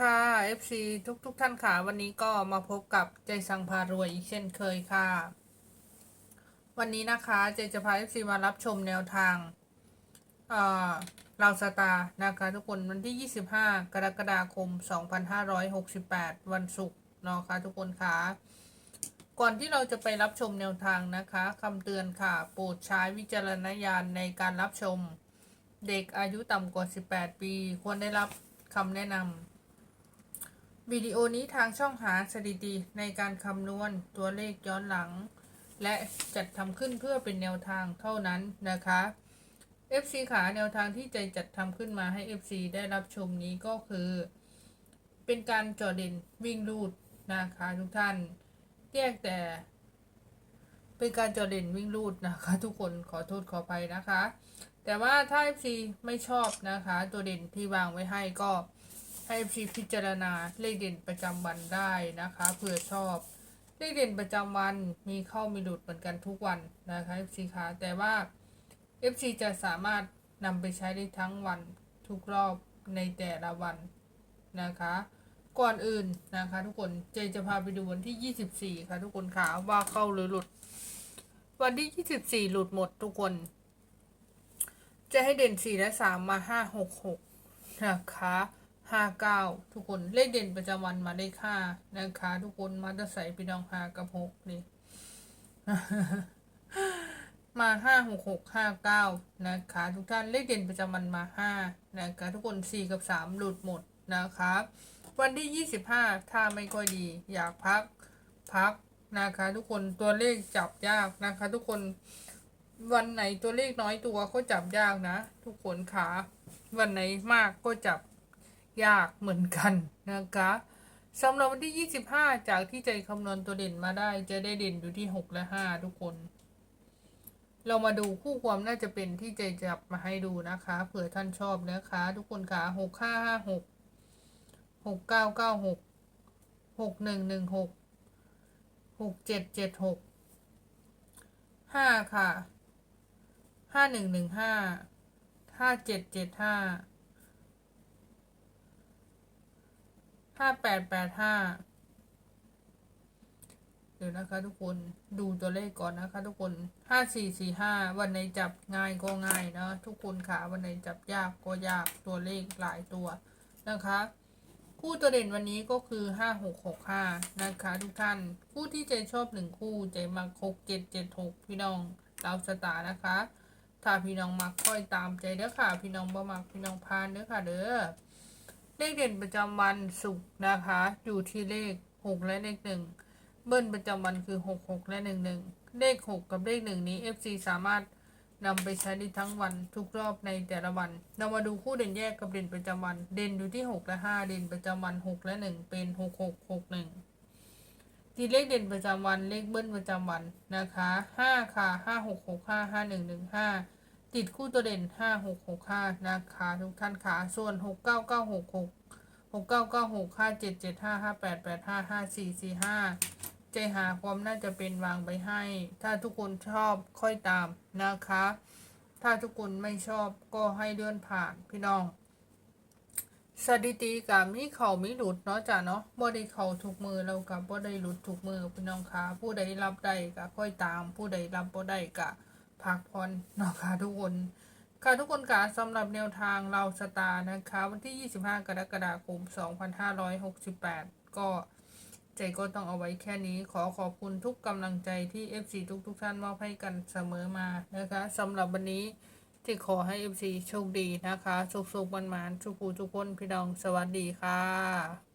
ค่ะ FC ทุกทุกๆท่านค่ะ วันนี้ก็มาพบกับใจสังพารวยอีกเช่นเคยค่ะ วันนี้นะคะเจจะพา FC มารับชมแนวทางเอ่อเราสตาร์นะคะทุกคนวันที่ 25 กรกฎาคม 2568 วันศุกร์เนาะค่ะทุกคนค่ะ ก่อนที่เราจะไปรับชมแนวทางนะคะคำเตือนค่ะ โปรดใช้วิจารณญาณในการรับชม เด็กอายุต่ำกว่า 18 ปี ควรได้รับคำแนะนำ วิดีโอนี้ทางช่องหาสถิติในการคำนวณตัวเลขย้อนหลัง และจัดทำขึ้นเพื่อเป็นแนวทางเท่านั้นนะคะ FC ขาแนวทางที่ใจจัดทำขึ้นมาให้ FC ได้รับชมนี้ก็คือ เป็นการจอเด่นวิ่งรูดนะคะทุกท่านแยกแต่ เป็นการจอเด่นวิ่งรูดนะคะ ทุกคนขอโทษขออภัยนะคะ แต่ว่าถ้า FC ไม่ชอบนะคะ ตัวเด่นที่วางไว้ให้ก็ ให้ FC พิจารณาเลขเด่นประจำวันได้นะคะเผื่อชอบเลขเด่นประจำวันมีเข้ามีหลุดเหมือนกันทุกวันนะคะ FC คะแต่ว่า FC จะสามารถนำไปใช้ได้ทั้งวันทุกรอบในแต่ละวันนะคะ ก่อนอื่นนะคะ ทุกคนเจจะพาไปดูวันที่ 24 ค่ะ ทุกคนค่ะว่าเข้าหรือหลุด วันที่ 24 หลุดหมดทุกคน จะให้เด่น 4 และ 3 มา 5 6 6 นะคะ 59ทุกคนเลขเด่นประจำวันมาเลข5นะคะทุกคนมาจะใส่พี่น้อง5กับ6นี่มา5 6 6 5 9นะคะทุกท่านเลขเด่นประจำวันมา5นะคะทุกคน4กับ3หลุดหมดนะคะวันที่25ถ้าไม่ค่อยดี อยากพักพักนะคะทุกคนตัวเลขจับยากนะคะ ทุกคนวันไหนตัวเลขน้อยตัวก็จับยากนะ ทุกคนขาวันไหนมากก็จับ ยากเหมือนกันนะคะสำหรับวันที่ 25 จากที่ใจคำนวณตัวเด่นมาได้ จะได้เด่นอยู่ที่ 6 และ 5 ทุกคน เรามาดูคู่ความน่าจะเป็นที่ใจจับมาให้ดูนะคะเผื่อท่านชอบนะคะ ทุกคนขา6 5 5 6 6 9 9 6 6 1 1 6 6 7 7 6 5 ค่ะห้าหนึ่งหนึ่ง ห้าแปดแปดห้าเดี๋ยวนะคะทุกคนดูตัวเลขก่อนนะคะทุกคนห้าสี่สี่ห้าวันไหนจับง่ายก็ง่ายนะทุกคนค่ะวันไหนจับยากก็ยากตัวเลขหลายตัวนะคะคู่ตัวเด่นวันนี้ก็คือห้าหกหกห้านะคะทุกท่าน คู่ที่ใจชอบหนึ่งคู่ใจมาหกเจ็ดเจ็ดหกพี่น้องเราสตาร์นะคะ ถ้าพี่น้องมักค่อยตามใจเด้อค่ะ พี่น้องบ่มักพี่น้องพานเด้อค่ะเด้อ เลขเด่นประจำวันศุกร์นะคะ อยู่ที่เลข 6 และเลขหนึ่งเบิ้ลประจำวันคือ 6 6 และ 1 1 เลข 6 กับเลข 1 นี้ FC สามารถนำไปใช้ได้ทั้งวันทุกรอบในแต่ละวัน เรามาดูคู่เด่นแยกกับเด่นประจำวัน เด่นอยู่ที่ 6 และ 5 เด่นประจำวัน 6 และ 1 เป็น 6 6 6 1ตีเลขเด่นประจำวันเลขเบิ้ลประจำวันนะคะ 5 ค่ะ 5 6 6 5 5 1 1 5 ติดคู่ตัวเด่นห้าหกหกห้านะคะทุกท่านขาส่วนหกเก้าเก้าหกหกหกเก้าเก้าหกห้าเจ็ดเจ็ดห้าห้าแปดแปดห้าห้าสี่สี่ห้าใจหาความน่าจะเป็นวางไปให้ ถ้าทุกคนชอบค่อยตามนะคะ ถ้าทุกคนไม่ชอบก็ให้เลื่อนผ่านพี่น้องสถิติกับมีเขามีหลุดเนาะจ้ะเนาะบ่ได้เขาทุกมือเรากับบ่ได้หลุดทุกมือพี่น้องคะผู้ใดรับได้ก็ค่อยตาม ผู้ใดรับบ่ได้ก็ พักผ่อนนะคะทุกคนค่ะทุกคนค่ะสำหรับแนวทางเราสตาร์นะคะ วันที่ 25 กรกฎาคม 2568 ก็ใจก็ต้องเอาไว้แค่นี้ ขอขอบคุณทุกกำลังใจที่ FC ทุกทุกท่านมอบให้กันเสมอมานะคะสำหรับวันนี้ที่ขอให้ FC โชคดีนะคะ สุขๆมันๆทุกผูทุกคนพี่น้องสวัสดีค่ะ